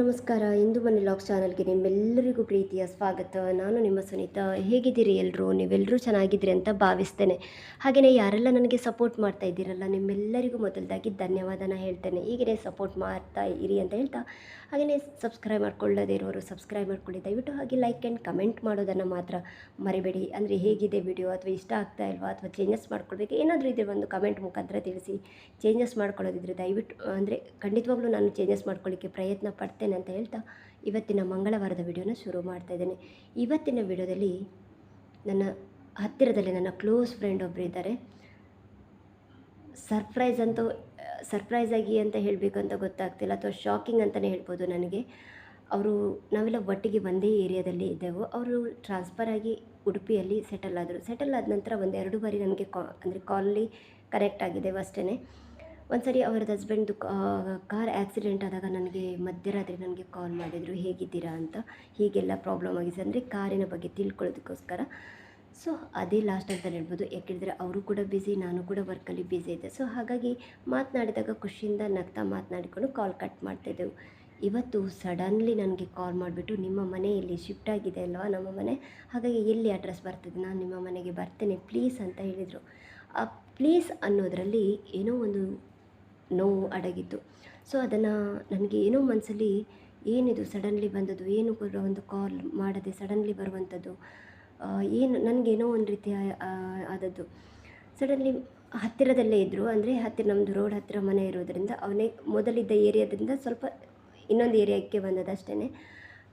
ನಮಸ್ಕಾರ. ಇಂದು ಮನೆ ಲಾಗ್ ಚಾನಲ್ಗೆ ನಿಮ್ಮೆಲ್ಲರಿಗೂ ಪ್ರೀತಿಯ ಸ್ವಾಗತ. ನಾನು ನಿಮ್ಮ ಸುನೀತಾ. ಹೇಗಿದ್ದೀರಿ ಎಲ್ಲರೂ ನೀವೆಲ್ಲರೂ ಚೆನ್ನಾಗಿದ್ದೀರಿ ಅಂತ ಭಾವಿಸ್ತೇನೆ. ಹಾಗೆಯೇ ಯಾರೆಲ್ಲ ನನಗೆ ಸಪೋರ್ಟ್ ಮಾಡ್ತಾ ಇದ್ದೀರಲ್ಲ, ನಿಮ್ಮೆಲ್ಲರಿಗೂ ಮೊದಲದಾಗಿ ಧನ್ಯವಾದನ ಹೇಳ್ತೇನೆ. ಈಗಿನೇ ಸಪೋರ್ಟ್ ಮಾಡ್ತಾ ಇರಿ ಅಂತ ಹೇಳ್ತಾ, ಹಾಗೆಯೇ ಸಬ್ಸ್ಕ್ರೈಬ್ ಮಾಡ್ಕೊಳ್ಳದೇ ಇರೋರು ಸಬ್ಸ್ಕ್ರೈಬ್ ಮಾಡ್ಕೊಳ್ಳಿ. ದಯವಿಟ್ಟು ಹಾಗೆ ಲೈಕ್ ಆ್ಯಂಡ್ ಕಮೆಂಟ್ ಮಾಡೋದನ್ನು ಮಾತ್ರ ಮರಿಬೇಡಿ. ಅಂದರೆ ಹೇಗಿದೆ ವಿಡಿಯೋ? ಅಥವಾ ಇಷ್ಟ ಆಗ್ತಾ ಇಲ್ವಾ? ಅಥವಾ ಚೇಂಜಸ್ ಮಾಡ್ಕೊಳ್ಬೇಕು? ಏನಾದರೂ ಇದ್ರೆ ಒಂದು ಕಮೆಂಟ್ ಮುಖಾಂತರ ತಿಳಿಸಿ. ಚೇಂಜಸ್ ಮಾಡ್ಕೊಳ್ಳೋದಿದ್ರೆ ದಯವಿಟ್ಟು, ಅಂದರೆ ಖಂಡಿತವಾಗ್ಲೂ ನಾನು ಚೇಂಜಸ್ ಮಾಡ್ಕೊಳ್ಳಿಕ್ಕೆ ಪ್ರಯತ್ನ ಪಡ್ತೇನೆ ಅಂತ ಹೇಳ್ತಾ ಇವತ್ತಿನ ಮಂಗಳವಾರದ ವಿಡಿಯೋನ ಶುರು ಮಾಡ್ತಾ ಇದ್ದೇನೆ. ಇವತ್ತಿನ ವಿಡಿಯೋದಲ್ಲಿ ನನ್ನ ಹತ್ತಿರದಲ್ಲಿ ನನ್ನ ಕ್ಲೋಸ್ ಫ್ರೆಂಡ್ ಒಬ್ಬರು ಇದ್ದಾರೆ. ಸರ್ಪ್ರೈಸ್ ಅಂತೂ, ಸರ್ಪ್ರೈಸ್ ಆಗಿ ಅಂತ ಹೇಳಬೇಕು ಅಂತ ಗೊತ್ತಾಗ್ತಿಲ್ಲ, ಅಥವಾ ಶಾಕಿಂಗ್ ಅಂತಲೇ ಹೇಳ್ಬೋದು ನನಗೆ. ಅವರು, ನಾವೆಲ್ಲ ಒಟ್ಟಿಗೆ ಒಂದೇ ಏರಿಯಾದಲ್ಲಿ ಇದ್ದೆವು. ಅವರು ಟ್ರಾನ್ಸ್ಫರ್ ಆಗಿ ಉಡುಪಿಯಲ್ಲಿ ಸೆಟಲ್ ಆದರು. ಸೆಟಲ್ ಆದ ನಂತರ ಒಂದು ಎರಡು ಬಾರಿ ನನಗೆ ಕಾ, ಅಂದರೆ ಕಾಲಲ್ಲಿ ಕನೆಕ್ಟ್ ಆಗಿದ್ದೆವು ಅಷ್ಟೇ ಒಂದು ಸರಿ ಅವರದ್ದು ಹಸ್ಬೆಂಡ್ದು ಕಾರ್ ಆ್ಯಕ್ಸಿಡೆಂಟ್ ಆದಾಗ ನನಗೆ ಮಧ್ಯರಾತ್ರಿ ನನಗೆ ಕಾಲ್ ಮಾಡಿದರು, ಹೇಗಿದ್ದೀರಾ? ಅಂತ. ಹೀಗೆಲ್ಲ ಪ್ರಾಬ್ಲಮ್ ಆಗಿದೆ ಅಂದರೆ ಕಾರಿನ ಬಗ್ಗೆ ತಿಳ್ಕೊಳ್ಳೋದಕ್ಕೋಸ್ಕರ. ಸೊ ಅದೇ ಲಾಸ್ಟ್ ಅಂತ ಹೇಳ್ಬೋದು. ಯಾಕೆಂದರೆ ಅವರು ಕೂಡ ಬ್ಯುಸಿ ನಾನು ಕೂಡ ವರ್ಕಲ್ಲಿ ಬ್ಯುಸಿ ಇದ್ದೆ. ಸೊ ಹಾಗಾಗಿ ಮಾತನಾಡಿದಾಗ ಖುಷಿಯಿಂದ ನಗ್ತಾ ಮಾತನಾಡಿಕೊಂಡು ಕಾಲ್ ಕಟ್ ಮಾಡ್ತಾಯಿದ್ದೆವು ಇವತ್ತು ಸಡನ್ಲಿ ನನಗೆ ಕಾಲ್ ಮಾಡಿಬಿಟ್ಟು, ನಿಮ್ಮ ಮನೆ ಇಲ್ಲಿ ಶಿಫ್ಟ್ ಆಗಿದೆ ಅಲ್ವಾ ನಮ್ಮ ಮನೆ? ಹಾಗಾಗಿ ಎಲ್ಲಿ ಅಡ್ರೆಸ್ ಬರ್ತದೆ? ನಾನು ನಿಮ್ಮ ಮನೆಗೆ ಬರ್ತೇನೆ ಪ್ಲೀಸ್ ಅಂತ ಹೇಳಿದರು. ಆ ಪ್ಲೀಸ್ ಅನ್ನೋದರಲ್ಲಿ ಏನೋ ಒಂದು ನೋವು ಅಡಗಿತ್ತು ಸೊ ಅದನ್ನು ನನಗೆ ಏನೋ ಮನಸ್ಸಲ್ಲಿ ಏನಿದು ಸಡನ್ಲಿ ಬಂದದ್ದು, ಏನು ಕೂಡ ಒಂದು ಕಾಲ್ ಮಾಡದೆ ಸಡನ್ಲಿ ಬರುವಂಥದ್ದು ಏನು ನನಗೇನೋ ಒಂದು ರೀತಿಯ ಆದದ್ದು. ಸಡನ್ಲಿ ಹತ್ತಿರದಲ್ಲೇ ಇದ್ದರು ಅಂದರೆ ಹತ್ತಿರ ನಮ್ಮದು ರೋಡ್ ಹತ್ತಿರ ಮನೆ ಇರೋದರಿಂದ ಅವನೇ ಮೊದಲಿದ್ದ ಏರಿಯಾದಿಂದ ಸ್ವಲ್ಪ ಇನ್ನೊಂದು ಏರಿಯಾಕ್ಕೆ ಬಂದದ್ದು ಅಷ್ಟೇ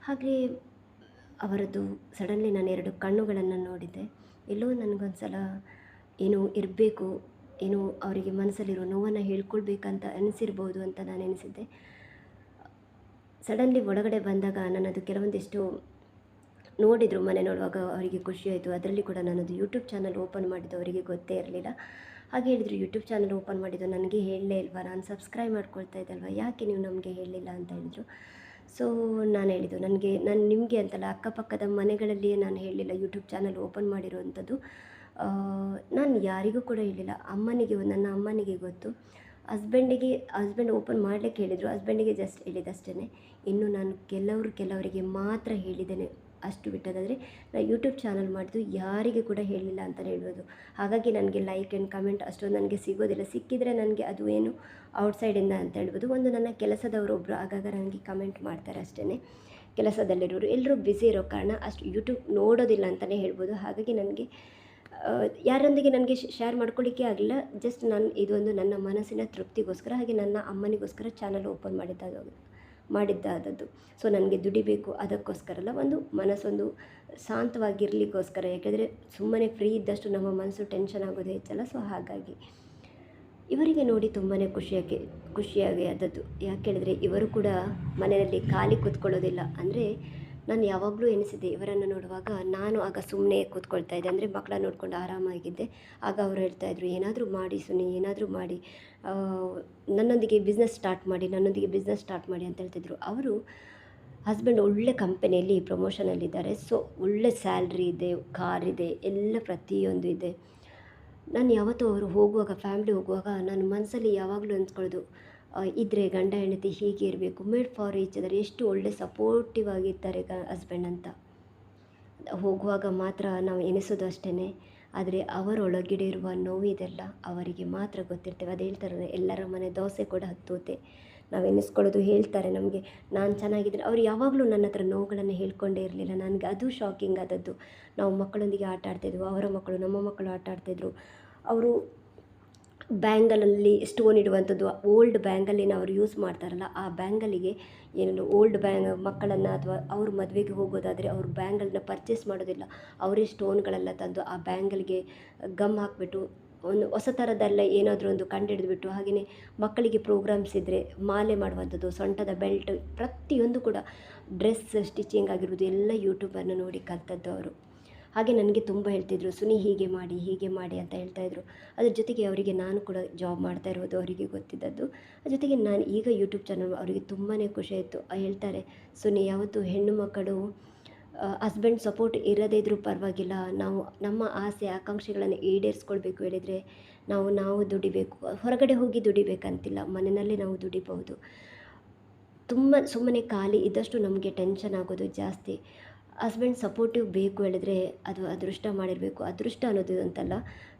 ಹಾಗೆ ಅವರದ್ದು ಸಡನ್ಲಿ ನಾನು ಎರಡು ಕಣ್ಣುಗಳನ್ನು ನೋಡಿದ್ದೆ. ಎಲ್ಲೋ ನನಗೊಂದು ಸಲ ಏನೋ ಇರಬೇಕು ಏನೋ ಅವರಿಗೆ ಮನಸ್ಸಲ್ಲಿರೋ ನೋವನ್ನು ಹೇಳ್ಕೊಳ್ಬೇಕಂತ ಅನಿಸಿರ್ಬೋದು ಅಂತ ನಾನು ಎನಿಸಿದ್ದೆ. ಸಡನ್ಲಿ ಒಳಗಡೆ ಬಂದಾಗ ನನ್ನದು ಕೆಲವೊಂದಿಷ್ಟು ನೋಡಿದರು, ಮನೆ ನೋಡುವಾಗ ಅವರಿಗೆ ಖುಷಿ ಆಯಿತು ಅದರಲ್ಲಿ ಕೂಡ ನನ್ನದು ಯೂಟ್ಯೂಬ್ ಚಾನಲ್ ಓಪನ್ ಮಾಡಿದ್ದು ಅವರಿಗೆ ಗೊತ್ತೇ ಇರಲಿಲ್ಲ. ಹಾಗೆ ಹೇಳಿದರು, ಯೂಟ್ಯೂಬ್ ಚಾನಲ್ ಓಪನ್ ಮಾಡಿದ್ದು ನನಗೆ ಹೇಳಲೇ ಇಲ್ವಾ? ನಾನು ಸಬ್ಸ್ಕ್ರೈಬ್ ಮಾಡ್ಕೊಳ್ತಾ ಇದ್ದಲ್ವ? ಯಾಕೆ ನೀವು ನಮಗೆ ಹೇಳಲಿಲ್ಲ? ಅಂತ ಹೇಳಿದರು. ಸೊ, ನಾನು ಹೇಳಿದ್ದು, ನನಗೆ, ನಾನು ನಿಮಗೆ ಅಂತಲ್ಲ, ಅಕ್ಕಪಕ್ಕದ ಮನೆಗಳಲ್ಲಿಯೇ ನಾನು ಹೇಳಲಿಲ್ಲ ಯೂಟ್ಯೂಬ್ ಚಾನಲ್ ಓಪನ್ ಮಾಡಿರುವಂಥದ್ದು. ನಾನು ಯಾರಿಗೂ ಕೂಡ ಹೇಳಿಲ್ಲ ಅಮ್ಮನಿಗೆ, ನನ್ನ ಅಮ್ಮನಿಗೆ ಗೊತ್ತು. ಹಸ್ಬೆಂಡಿಗೆ, ಹಸ್ಬೆಂಡ್ ಓಪನ್ ಮಾಡಲಿಕ್ಕೆ ಹೇಳಿದರು. ಹಸ್ಬೆಂಡಿಗೆ ಜಸ್ಟ್ ಹೇಳಿದಷ್ಟೇ ಇನ್ನು ನಾನು ಕೆಲವರು ಕೆಲವರಿಗೆ ಮಾತ್ರ ಹೇಳಿದ್ದೇನೆ ಅಷ್ಟು ಬಿಟ್ಟದಾದರೆ ನಾನು ಯೂಟ್ಯೂಬ್ ಚಾನಲ್ ಮಾಡಿದ್ದು ಯಾರಿಗೆ ಕೂಡ ಹೇಳಿಲ್ಲ ಅಂತ ಹೇಳ್ಬೋದು. ಹಾಗಾಗಿ ನನಗೆ ಲೈಕ್ ಆ್ಯಂಡ್ ಕಮೆಂಟ್ ಅಷ್ಟೊಂದು ನನಗೆ ಸಿಗೋದಿಲ್ಲ. ಸಿಕ್ಕಿದರೆ ನನಗೆ ಅದು ಏನು ಔಟ್ಸೈಡಿಂದ ಅಂತ ಹೇಳ್ಬೋದು. ಒಂದು ನನ್ನ ಕೆಲಸದವರೊಬ್ಬರು ಆಗಾಗ ನನಗೆ ಕಮೆಂಟ್ ಮಾಡ್ತಾರೆ ಅಷ್ಟೇ ಕೆಲಸದಲ್ಲಿರೋರು ಎಲ್ಲರೂ ಬ್ಯುಸಿ ಇರೋ ಕಾರಣ ಅಷ್ಟು ಯೂಟ್ಯೂಬ್ ನೋಡೋದಿಲ್ಲ ಅಂತಲೇ ಹೇಳ್ಬೋದು. ಹಾಗಾಗಿ ನನಗೆ ಯಾರೊಂದಿಗೆ ನನಗೆ ಶೇರ್ ಮಾಡ್ಕೊಳ್ಳಿಕ್ಕೆ ಆಗಲಿಲ್ಲ. ಜಸ್ಟ್ ನಾನು, ಇದೊಂದು ನನ್ನ ಮನಸ್ಸಿನ ತೃಪ್ತಿಗೋಸ್ಕರ ಹಾಗೆ ನನ್ನ ಅಮ್ಮನಿಗೋಸ್ಕರ ಚಾನಲ್ ಓಪನ್ ಮಾಡಿದ್ದಾಗ ಮಾಡಿದ್ದಾದದ್ದು. ಸೊ ನನಗೆ ದುಡಿಬೇಕು ಅದಕ್ಕೋಸ್ಕರ ಅಲ್ಲ ಒಂದು ಮನಸ್ಸೊಂದು ಶಾಂತವಾಗಿರಲಿಕ್ಕೋಸ್ಕರ. ಯಾಕೆಂದರೆ ಸುಮ್ಮನೆ ಫ್ರೀ ಇದ್ದಷ್ಟು ನಮ್ಮ ಮನಸ್ಸು ಟೆನ್ಷನ್ ಆಗೋದು ಹೆಚ್ಚಲ್ಲ ಸೊ ಹಾಗಾಗಿ. ಇವರಿಗೆ ನೋಡಿ ತುಂಬಾ ಖುಷಿಯಾಗಿ ಖುಷಿಯಾಗಿ ಆದದ್ದು. ಯಾಕೆ ಹೇಳಿದರೆ, ಇವರು ಕೂಡ ಮನೆಯಲ್ಲಿ ಖಾಲಿ ಕೂತ್ಕೊಳ್ಳೋದಿಲ್ಲ. ಅಂದರೆ ನಾನು ಯಾವಾಗಲೂ ಎನಿಸಿದ್ದೆ ಇವರನ್ನು ನೋಡುವಾಗ ನಾನು ಆಗ ಸುಮ್ಮನೆ ಕೂತ್ಕೊಳ್ತಾ ಇದ್ದೆ. ಅಂದರೆ ಮಕ್ಕಳ ನೋಡ್ಕೊಂಡು ಆರಾಮಾಗಿದ್ದೆ. ಆಗ ಅವರು ಹೇಳ್ತಾಯಿದ್ರು ಏನಾದರೂ ಮಾಡಿ ಸುನಿ, ಏನಾದರೂ ಮಾಡಿ. ನನ್ನೊಂದಿಗೆ ಬಿಸ್ನೆಸ್ ಸ್ಟಾರ್ಟ್ ಮಾಡಿ, ನನ್ನೊಂದಿಗೆ ಬಿಸ್ನೆಸ್ ಸ್ಟಾರ್ಟ್ ಮಾಡಿ ಅಂತ ಹೇಳ್ತಿದ್ರು ಅವರು ಹಸ್ಬೆಂಡ್ ಒಳ್ಳೆ ಕಂಪನಿಯಲ್ಲಿ ಪ್ರಮೋಷನಲ್ಲಿದ್ದಾರೆ ಸೊ ಒಳ್ಳೆ ಸ್ಯಾಲ್ರಿ ಇದೆ ಕಾರ್ ಇದೆ, ಎಲ್ಲ ಪ್ರತಿಯೊಂದು ಇದೆ. ನಾನು ಯಾವತ್ತೂ ಅವರು ಹೋಗುವಾಗ ಫ್ಯಾಮ್ಲಿ ಹೋಗುವಾಗ, ನಾನು ಮನಸ್ಸಲ್ಲಿ ಯಾವಾಗಲೂ ಅನ್ಸ್ಕೊಳ್ಳೋದು ಆ, ಇದ್ರೆ ಗಂಡ ಹೆಂಡತಿ ಹೀಗೆ ಇರಬೇಕು? Made for each other. ಎಷ್ಟು ಒಳ್ಳೆ ಸಪೋರ್ಟಿವ್ ಆಗಿರ್ತಾರೆ ಗ ಹಸ್ಬೆಂಡ್ ಅಂತ. ಹೋಗುವಾಗ ಮಾತ್ರ ನಾವು ಎನಿಸೋದು ಅಷ್ಟೇ ಆದರೆ ಅವರೊಳಗಡೆ ಇರುವ ನೋವಿದೆಲ್ಲ ಅವರಿಗೆ ಮಾತ್ರ ಗೊತ್ತಿರ್ತೇವೆ. ಅದು ಹೇಳ್ತಾರೆ ಎಲ್ಲರ ಮನೆ ದೋಸೆ ಕೂಡ ಹತ್ತೋತೆ ನಾವು ಎನಿಸ್ಕೊಳ್ಳೋದು ಹೇಳ್ತಾರೆ ನಮಗೆ. ನಾನು ಚೆನ್ನಾಗಿದ್ದರೆ ಅವ್ರು ಯಾವಾಗಲೂ ನನ್ನ ಹತ್ರ ನೋವುಗಳನ್ನು ಹೇಳ್ಕೊಂಡೇ ಇರಲಿಲ್ಲ. ನನಗೆ ಅದು ಶಾಕಿಂಗ್ ಆದದ್ದು. ನಾವು ಮಕ್ಕಳೊಂದಿಗೆ ಆಟ ಆಡ್ತಿದ್ವು ಅವರ ಮಕ್ಕಳು ನಮ್ಮ ಮಕ್ಕಳು ಆಟ ಆಡ್ತಿದ್ರು ಅವರು ಬ್ಯಾಂಗಲಲ್ಲಿ ಸ್ಟೋನ್ ಇಡುವಂಥದ್ದು, ಓಲ್ಡ್ ಬ್ಯಾಂಗಲಿನ ಅವರು ಯೂಸ್ ಮಾಡ್ತಾರಲ್ಲ, ಆ ಬ್ಯಾಂಗಲಿಗೆ ಏನೇನು ಓಲ್ಡ್ ಬ್ಯಾಂಗ್ ಮಕ್ಕಳನ್ನು ಅಥವಾ ಅವ್ರ ಮದುವೆಗೆ ಹೋಗೋದಾದರೆ ಅವ್ರು ಬ್ಯಾಂಗಲ್ನ ಪರ್ಚೇಸ್ ಮಾಡೋದಿಲ್ಲ. ಅವರೇ ಸ್ಟೋನ್ಗಳೆಲ್ಲ ತಂದು ಆ ಬ್ಯಾಂಗಲ್ಗೆ ಗಮ್ ಹಾಕಿಬಿಟ್ಟು, ಒಂದು ಹೊಸ ಥರದಲ್ಲ ಏನಾದರೂ ಒಂದು ಕಂಡುಹಿಡಿದ್ಬಿಟ್ಟು ಹಾಗೆಯೇ ಮಕ್ಕಳಿಗೆ ಪ್ರೋಗ್ರಾಮ್ಸ್ ಇದ್ದರೆ ಮಾಲೆ ಮಾಡುವಂಥದ್ದು, ಸೊಂಟದ ಬೆಲ್ಟ್ ಪ್ರತಿಯೊಂದು ಕೂಡ ಡ್ರೆಸ್ ಸ್ಟಿಚಿಂಗ್ ಆಗಿರ್ಬೋದು ಎಲ್ಲ ಯೂಟ್ಯೂಬನ್ನು ನೋಡಿ ಕಲ್ತದ್ದು ಅವರು. ಹಾಗೆ ನನಗೆ ತುಂಬ ಹೇಳ್ತಿದ್ರು, ಸುನಿ ಹೀಗೆ ಮಾಡಿ ಹೀಗೆ ಮಾಡಿ ಅಂತ ಹೇಳ್ತಾಯಿದ್ರು ಅದ್ರ ಜೊತೆಗೆ ಅವರಿಗೆ ನಾನು ಕೂಡ ಜಾಬ್ ಮಾಡ್ತಾ ಇರೋದು ಅವರಿಗೆ ಗೊತ್ತಿದ್ದದ್ದು. ಅದ್ರ ಜೊತೆಗೆ ನಾನು ಈಗ ಯೂಟ್ಯೂಬ್ ಚಾನಲ್ ಅವರಿಗೆ ತುಂಬಾ ಖುಷಿ ಆಯಿತು. ಹೇಳ್ತಾರೆ, ಸುನಿ, ಯಾವತ್ತು ಹೆಣ್ಣು ಮಕ್ಕಳು ಹಸ್ಬೆಂಡ್ ಸಪೋರ್ಟ್ ಇರದೇ ಇದ್ರೂ ಪರವಾಗಿಲ್ಲ. ನಾವು ನಮ್ಮ ಆಸೆ, ಆಕಾಂಕ್ಷೆಗಳನ್ನು ಈಡೇರಿಸ್ಕೊಳ್ಬೇಕು ಹೇಳಿದರೆ ನಾವು ನಾವು ದುಡಿಬೇಕು. ಹೊರಗಡೆ ಹೋಗಿ ದುಡಿಬೇಕಂತಿಲ್ಲ. ಮನೆಯಲ್ಲೇ ನಾವು ದುಡಿಬಹುದು. ತುಂಬ ಸುಮ್ಮನೆ ಖಾಲಿ ಇದ್ದಷ್ಟು ನಮಗೆ ಟೆನ್ಷನ್ ಆಗೋದು ಜಾಸ್ತಿ. ಹಸ್ಬೆಂಡ್ ಸಪೋರ್ಟಿವ್ ಬೇಕು ಹೇಳಿದ್ರೆ ಅದು ಅದೃಷ್ಟ ಮಾಡಿರಬೇಕು. ಅದೃಷ್ಟ ಅನ್ನೋದು ಅಂತಲ್ಲ,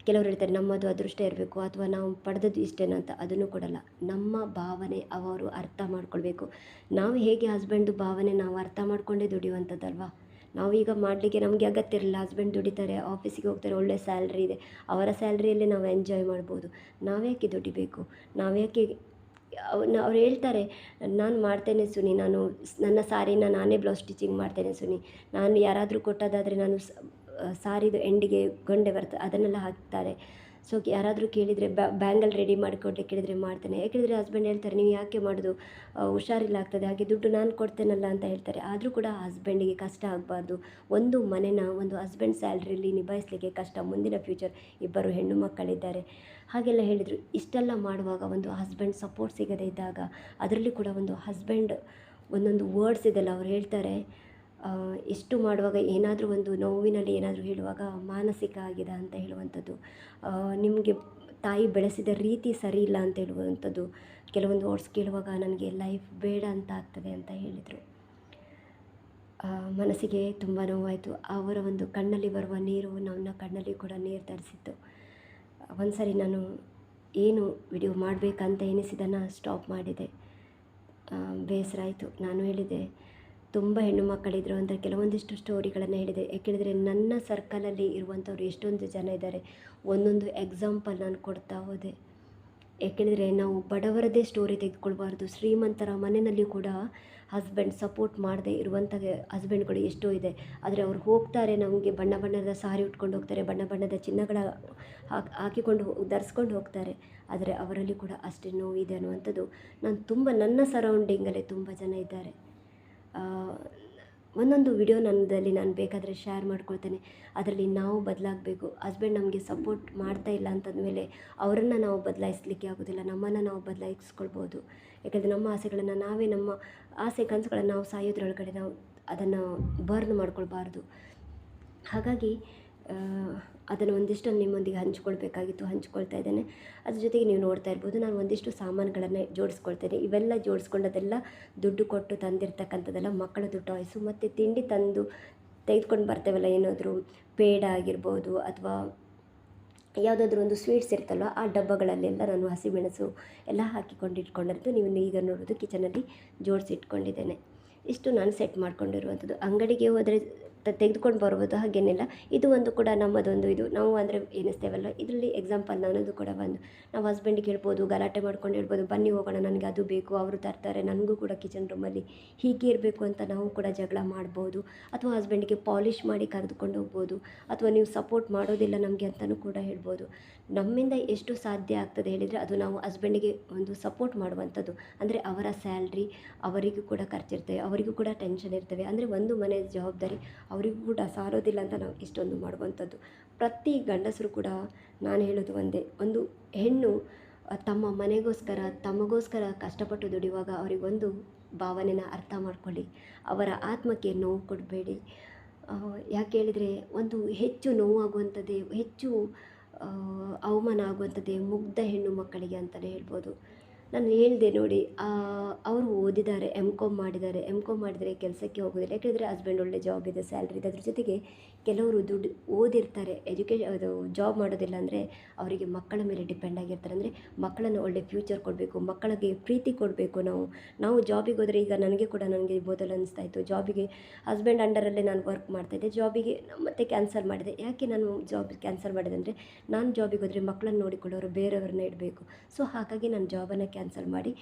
ಕೆಲವರು ಹೇಳ್ತಾರೆ ನಮ್ಮದು ಅದೃಷ್ಟ ಇರಬೇಕು ಅಥವಾ ನಾವು ಪಡೆದದ್ದು ಇಷ್ಟೇನಂತ ಅಂತ ಅದನ್ನು ಕೊಡಲ್ಲ. ನಮ್ಮ ಭಾವನೆ ಅವರು ಅರ್ಥ ಮಾಡ್ಕೊಳ್ಬೇಕು. ನಾವು ಹೇಗೆ ಹಸ್ಬೆಂಡ್ದು ಭಾವನೆ ನಾವು ಅರ್ಥ ಮಾಡಿಕೊಂಡೇ ದುಡಿಯುವಂಥದ್ದಲ್ವಾ? ನಾವೀಗ ಮಾಡಲಿಕ್ಕೆ ನಮಗೆ ಅಗತ್ಯ ಇರಲಿಲ್ಲ ಹಸ್ಬೆಂಡ್ ದುಡಿತಾರೆ, ಆಫೀಸಿಗೆ ಹೋಗ್ತಾರೆ, ಒಳ್ಳೆ ಸ್ಯಾಲ್ರಿ ಇದೆ. ಅವರ ಸ್ಯಾಲ್ರಿಯಲ್ಲಿ ನಾವು ಎಂಜಾಯ್ ಮಾಡ್ಬೋದು. ನಾವ್ಯಾಕೆ ದುಡಿಬೇಕು? ನಾವ್ಯಾಕೆ ಅವ್ರು ಅವ್ರು ಹೇಳ್ತಾರೆ, ನಾನು ಮಾಡ್ತೇನೆ ಸುನಿ, ನಾನು ನನ್ನ ಸಾರಿನ ನಾನೇ ಬ್ಲೌಸ್ ಸ್ಟಿಚಿಂಗ್ ಮಾಡ್ತೇನೆ ಸುನಿ. ನಾನು ಯಾರಾದರೂ ಕೊಟ್ಟದಾದರೆ ನಾನು ಸಾರಿದು, ಎಂಡಿಗೆ, ಗೊಂಡೆ ಬರ್ತದೆ ಅದನ್ನೆಲ್ಲ ಹಾಕ್ತಾರೆ. ಸೊ ಯಾರಾದರೂ ಕೇಳಿದರೆ ಬ್ಯಾಂಗಲ್ ರೆಡಿ ಮಾಡಿಕೊಡ್ಲಿಕ್ಕೆ ಕೇಳಿದರೆ ಮಾಡ್ತೇನೆ. ಯಾಕೆಂದರೆ ಹಸ್ಬೆಂಡ್ ಹೇಳ್ತಾರೆ, ನೀವು ಯಾಕೆ ಮಾಡೋದು? ಹುಷಾರಿಲ್ಲ ಆಗ್ತದೆ ಹಾಗೆ ದುಡ್ಡು ನಾನು ಕೊಡ್ತೇನಲ್ಲ ಅಂತ ಹೇಳ್ತಾರೆ. ಆದರೂ ಕೂಡ ಹಸ್ಬೆಂಡಿಗೆ ಕಷ್ಟ ಆಗಬಾರ್ದು. ಒಂದು ಮನೆನ, ಒಂದು ಹಸ್ಬೆಂಡ್ ಸ್ಯಾಲ್ರಿಲಿ ನಿಭಾಯಿಸಲಿಕ್ಕೆ ಕಷ್ಟ. ಮುಂದಿನ ಫ್ಯೂಚರ್ ಇಬ್ಬರು ಹೆಣ್ಣು ಮಕ್ಕಳಿದ್ದಾರೆ. ಹಾಗೆಲ್ಲ ಹೇಳಿದರು. ಇಷ್ಟೆಲ್ಲ ಮಾಡುವಾಗ ಒಂದು ಹಸ್ಬೆಂಡ್ ಸಪೋರ್ಟ್ ಸಿಗದೇ ಇದ್ದಾಗ, ಅದರಲ್ಲಿ ಕೂಡ ಒಂದು ಹಸ್ಬೆಂಡ್ ಒಂದೊಂದು ವರ್ಡ್ಸ್ ಇದೆಲ್ಲ ಅವ್ರು ಹೇಳ್ತಾರೆ. ಆ, ಇಷ್ಟು ಮಾಡುವಾಗ ಏನಾದರೂ ಒಂದು ನೋವಿನಲ್ಲಿ ಏನಾದರೂ ಹೇಳುವಾಗ ಮಾನಸಿಕ ಆಗಿದೆ ಅಂತ ಹೇಳುವಂಥದ್ದು ನಿಮಗೆ ತಾಯಿ ಬೆಳೆಸಿದ ರೀತಿ ಸರಿ ಇಲ್ಲ ಅಂತ ಹೇಳುವಂಥದ್ದು ಕೆಲವೊಂದು ವರ್ಡ್ಸ್ ಕೇಳುವಾಗ ನನಗೆ ಲೈಫ್ ಬೇಡ ಅಂತ ಆಗ್ತದೆ ಅಂತ ಹೇಳಿದರು. ಮನಸ್ಸಿಗೆ ತುಂಬ ನೋವಾಯಿತು. ಅವರ ಒಂದು ಕಣ್ಣಲ್ಲಿ ಬರುವ ನೀರು ನನ್ನ ಕಣ್ಣಲ್ಲಿ ಕೂಡ ನೀರು ತರಿಸಿತ್ತು. ಒಂದು ನಾನು ಏನು ವಿಡಿಯೋ ಮಾಡಬೇಕಂತ ಎನಿಸಿದನ್ನು ಸ್ಟಾಪ್ ಮಾಡಿದೆ. ಬೇಸರ ಆಯಿತು ನಾನು ಹೇಳಿದೆ ತುಂಬ ಹೆಣ್ಣು ಮಕ್ಕಳಿದ್ರು ಅಂತ ಕೆಲವೊಂದಿಷ್ಟು ಸ್ಟೋರಿಗಳನ್ನು ಹೇಳಿದೆ. ಯಾಕೆಂದರೆ ನನ್ನ ಸರ್ಕಲಲ್ಲಿ ಇರುವಂಥವ್ರು ಎಷ್ಟೊಂದು ಜನ ಇದ್ದಾರೆ. ಒಂದೊಂದು ಎಕ್ಸಾಂಪಲ್ ನಾನು ಕೊಡ್ತಾ ಹೋದೆ. ಯಾಕೆಂದರೆ ನಾವು ಬಡವರದೇ ಸ್ಟೋರಿ ತೆಗೆದುಕೊಳ್ಬಾರ್ದು. ಶ್ರೀಮಂತರ ಮನೆಯಲ್ಲಿ ಕೂಡ ಹಸ್ಬೆಂಡ್ ಸಪೋರ್ಟ್ ಮಾಡದೆ ಇರುವಂಥ ಹಸ್ಬೆಂಡ್ಗಳು ಎಷ್ಟೋ ಇದೆ. ಆದರೆ ಅವ್ರು ಹೋಗ್ತಾರೆ, ನಮಗೆ ಬಣ್ಣ ಬಣ್ಣದ ಸಾರಿ ಉಟ್ಕೊಂಡು ಹೋಗ್ತಾರೆ, ಬಣ್ಣ ಬಣ್ಣದ ಚಿನ್ನಗಳ ಹಾಕಿ, ಹಾಕಿಕೊಂಡು ಧರಿಸ್ಕೊಂಡು ಹೋಗ್ತಾರೆ. ಆದರೆ ಅವರಲ್ಲಿ ಕೂಡ ಅಷ್ಟೇ ನೋವಿದೆ ಅನ್ನುವಂಥದ್ದು. ನಾನು ತುಂಬ, ನನ್ನ ಸರೌಂಡಿಂಗಲ್ಲೇ ತುಂಬ ಜನ ಇದ್ದಾರೆ. ಒಂದೊಂದು ವಿಡಿಯೋ ನನ್ನದಲ್ಲಿ ನಾನು ಬೇಕಾದರೆ ಶೇರ್ ಮಾಡ್ಕೊಳ್ತೇನೆ. ಅದರಲ್ಲಿ ನಾವು ಬದಲಾಗಬೇಕು. ಹಸ್ಬೆಂಡ್ ನಮಗೆ ಸಪೋರ್ಟ್ ಮಾಡ್ತಾ ಇಲ್ಲ ಅಂತಂದಮೇಲೆ ಅವರನ್ನು ನಾವು ಬದಲಾಯಿಸಲಿಕ್ಕೆ ಆಗೋದಿಲ್ಲ. ನಮ್ಮನ್ನು ನಾವು ಬದಲಾಯಿಸ್ಕೊಳ್ಬೋದು. ಯಾಕಂದರೆ ನಮ್ಮ ಆಸೆಗಳನ್ನು ನಾವೇ ನಮ್ಮ ಆಸೆ ಕನಸುಗಳನ್ನು ನಾವು ಸಾಯೋದ್ರೊಳಗಡೆ ನಾವು ಅದನ್ನು ಬರ್ನ್ ಮಾಡ್ಕೊಳ್ಬಾರ್ದು. ಹಾಗಾಗಿ ಅದನ್ನು ಒಂದಿಷ್ಟು ನಿಮ್ಮೊಂದಿಗೆ ಹಂಚ್ಕೊಳ್ಬೇಕಾಗಿತ್ತು, ಹಂಚ್ಕೊಳ್ತಾ ಇದ್ದೇನೆ. ಅದ್ರ ಜೊತೆಗೆ ನೀವು ನೋಡ್ತಾ ಇರ್ಬೋದು, ನಾನು ಒಂದಿಷ್ಟು ಸಾಮಾನುಗಳನ್ನು ಜೋಡಿಸ್ಕೊಳ್ತೇನೆ. ಇವೆಲ್ಲ ಜೋಡಿಸ್ಕೊಂಡದೆಲ್ಲ ದುಡ್ಡು ಕೊಟ್ಟು ತಂದಿರ್ತಕ್ಕಂಥದ್ದೆಲ್ಲ ಮಕ್ಕಳದ್ದು ಟಾಯ್ಸು ಮತ್ತು ತಿಂಡಿ ತಂದು ತೆಗೆದುಕೊಂಡು ಬರ್ತೇವಲ್ಲ, ಏನಾದರೂ ಪೇಡ ಆಗಿರ್ಬೋದು ಅಥವಾ ಯಾವುದಾದ್ರೂ ಒಂದು ಸ್ವೀಟ್ಸ್ ಇರ್ತಲ್ವ ಆ ಡಬ್ಬಗಳಲ್ಲೆಲ್ಲ ನಾನು ಹಸಿಮೆಣಸು ಎಲ್ಲ ಹಾಕಿಕೊಂಡು ಇಟ್ಕೊಂಡಿರೋದು ನೀವು ಈಗ ನೋಡೋದು ಕಿಚನಲ್ಲಿ ಜೋಡಿಸಿಟ್ಕೊಂಡಿದ್ದೇನೆ. ಇಷ್ಟು ನಾನು ಸೆಟ್ ಮಾಡ್ಕೊಂಡಿರುವಂಥದ್ದು. ಅಂಗಡಿಗೆ ಹೋದರೆ ತೆಗೆದುಕೊಂಡು ಬರ್ಬೋದು ಹಾಗೇನಿಲ್ಲ. ಇದು ಒಂದು ಕೂಡ ನಮ್ಮದೊಂದು ಇದು. ನಾವು ಅಂದರೆ ಎನಿಸ್ತೇವಲ್ಲ ಇದರಲ್ಲಿ ಎಕ್ಸಾಂಪಲ್ ನನ್ನದು ಕೂಡ ಬಂದು. ನಾವು ಹಸ್ಬೆಂಡಿಗೆ ಹೇಳ್ಬೋದು, ಗಲಾಟೆ ಮಾಡ್ಕೊಂಡು ಹೇಳ್ಬೋದು, ಬನ್ನಿ ಹೋಗೋಣ, ನನಗೆ ಅದು ಬೇಕು, ಅವರು ತರ್ತಾರೆ, ನನಗೂ ಕೂಡ ಕಿಚನ್ ರೂಮಲ್ಲಿ ಹೀಗೆ ಇರಬೇಕು ಅಂತ ನಾವು ಕೂಡ ಜಗಳ ಮಾಡ್ಬೋದು. ಅಥವಾ ಹಸ್ಬೆಂಡಿಗೆ ಪಾಲಿಷ್ ಮಾಡಿ ಕರೆದುಕೊಂಡು ಹೋಗ್ಬೋದು. ಅಥವಾ ನೀವು ಸಪೋರ್ಟ್ ಮಾಡೋದಿಲ್ಲ ನಮಗೆ ಅಂತಲೂ ಕೂಡ ಹೇಳ್ಬೋದು. ನಮ್ಮಿಂದ ಎಷ್ಟು ಸಾಧ್ಯ ಆಗ್ತದೆ ಹೇಳಿದರೆ ಅದು ನಾವು ಹಸ್ಬೆಂಡಿಗೆ ಒಂದು ಸಪೋರ್ಟ್ ಮಾಡುವಂಥದ್ದು. ಅಂದರೆ ಅವರ ಸ್ಯಾಲ್ರಿ ಅವರಿಗೂ ಕೂಡ ಖರ್ಚಿರ್ತವೆ ಅವರಿಗೂ ಕೂಡ ಟೆನ್ಷನ್ ಇರ್ತವೆ ಅಂದರೆ ಒಂದು ಮನೆ ಜವಾಬ್ದಾರಿ ಅವರಿಗೂ ಕೂಡ ಸಾರೋದಿಲ್ಲ ಅಂತ ನಾವು ಇಷ್ಟೊಂದು ಮಾಡುವಂಥದ್ದು. ಪ್ರತಿ ಗಂಡಸರು ಕೂಡ ನಾನು ಹೇಳೋದು ಒಂದೇ, ಒಂದು ಹೆಣ್ಣು ತಮ್ಮ ಮನೆಗೋಸ್ಕರ, ತಮಗೋಸ್ಕರ ಕಷ್ಟಪಟ್ಟು ದುಡಿಯುವಾಗ ಅವರಿಗೊಂದು ಭಾವನೆನ ಅರ್ಥ ಮಾಡ್ಕೊಳ್ಳಿ. ಅವರ ಆತ್ಮಕ್ಕೆ ನೋವು ಕೊಡಬೇಡಿ. ಯಾಕೆ ಹೇಳಿದರೆ ಒಂದು ಹೆಚ್ಚು ನೋವಾಗುವಂಥದ್ದೇ, ಹೆಚ್ಚು ಅವಮಾನ ಆಗುವಂಥದ್ದೇ ಮುಗ್ಧ ಹೆಣ್ಣು ಮಕ್ಕಳಿಗೆ ಅಂತಲೇ ಹೇಳ್ಬೋದು. ನಾನು ಹೇಳಿದೆ ನೋಡಿ ಅವರು ಓದಿದ್ದಾರೆ ಎಂ ಕಾಮ್ ಮಾಡಿದ್ದಾರೆ. ಎಂ ಕಾಮ್ ಮಾಡಿದರೆ ಕೆಲಸಕ್ಕೆ ಹೋಗೋದಿಲ್ಲ. ಯಾಕೆಂದರೆ ಹಸ್ಬೆಂಡ್ ಒಳ್ಳೆ ಜಾಬ್ ಇದೆ ಸ್ಯಾಲ್ರಿ ಇದೆ. ಅದ್ರ ಜೊತೆಗೆ ಕೆಲವರು ದುಡ್ಡು ಓದಿರ್ತಾರೆ. ಎಜುಕೇ ಅದು ಜಾಬ್ ಮಾಡೋದಿಲ್ಲ ಅಂದರೆ ಅವರಿಗೆ ಮಕ್ಕಳ ಮೇಲೆ ಡಿಪೆಂಡ್ ಆಗಿರ್ತಾರೆ. ಅಂದರೆ ಮಕ್ಕಳನ್ನು ಒಳ್ಳೆ ಫ್ಯೂಚರ್ ಕೊಡಬೇಕು, ಮಕ್ಕಳಿಗೆ ಪ್ರೀತಿ ಕೊಡಬೇಕು ನಾವು. ನಾವು ಜಾಬಿಗೆ ಹೋದರೆ ಈಗ ನನಗೆ ಕೂಡ ನನಗೆ ಬೋದಲು ಅನಿಸ್ತಾ ಇತ್ತು. ಜಾಬಿಗೆ ಹಸ್ಬೆಂಡ್ ಅಂಡರಲ್ಲೇ ನಾನು ವರ್ಕ್ ಮಾಡ್ತಾಯಿದ್ದೆ ಜಾಬಿಗೆ ಮತ್ತೆ ಕ್ಯಾನ್ಸಲ್ ಮಾಡಿದೆ. ಯಾಕೆ ನಾನು ಜಾಬ್ ಕ್ಯಾನ್ಸಲ್ ಮಾಡಿದೆ ಅಂದರೆ, ನಾನು ಜಾಬಿಗೆ ಹೋದರೆ ಮಕ್ಕಳನ್ನು ನೋಡಿಕೊಳ್ಳೋರು ಬೇರೆಯವ್ರನ್ನ ಇಡಬೇಕು. ಸೊ ಹಾಗಾಗಿ ನಾನು ಜಾಬನ್ನು ಕ್ಯಾನ್ಸಲ್ ಮಾಡಿ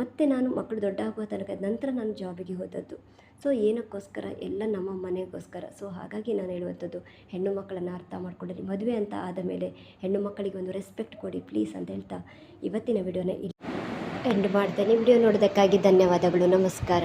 ಮತ್ತೆ ನಾನು ಮಕ್ಕಳು ದೊಡ್ಡ ಆಗುವ ತನಕ ನಂತರ ನಾನು ಜಾಬಿಗೆ ಹೋದದ್ದು. ಸೊ ಏನಕ್ಕೋಸ್ಕರ? ಎಲ್ಲ ನಮ್ಮ ಮನೆಗೋಸ್ಕರ. ಸೊ ಹಾಗಾಗಿ ನಾನು ಹೇಳುವಂಥದ್ದು, ಹೆಣ್ಣು ಮಕ್ಕಳನ್ನು ಅರ್ಥ ಮಾಡ್ಕೊಳ್ಳಿ ಮದುವೆ ಅಂತ ಆದ ಮೇಲೆ ಹೆಣ್ಣು ಮಕ್ಕಳಿಗೆ ಒಂದು ರೆಸ್ಪೆಕ್ಟ್ ಕೊಡಿ ಪ್ಲೀಸ್ ಅಂತ ಹೇಳ್ತಾ ಇವತ್ತಿನ ವಿಡಿಯೋನ ಎಂಡ್ ಮಾಡ್ತೇನೆ. ವಿಡಿಯೋ ನೋಡೋದಕ್ಕಾಗಿ ಧನ್ಯವಾದಗಳು. ನಮಸ್ಕಾರ.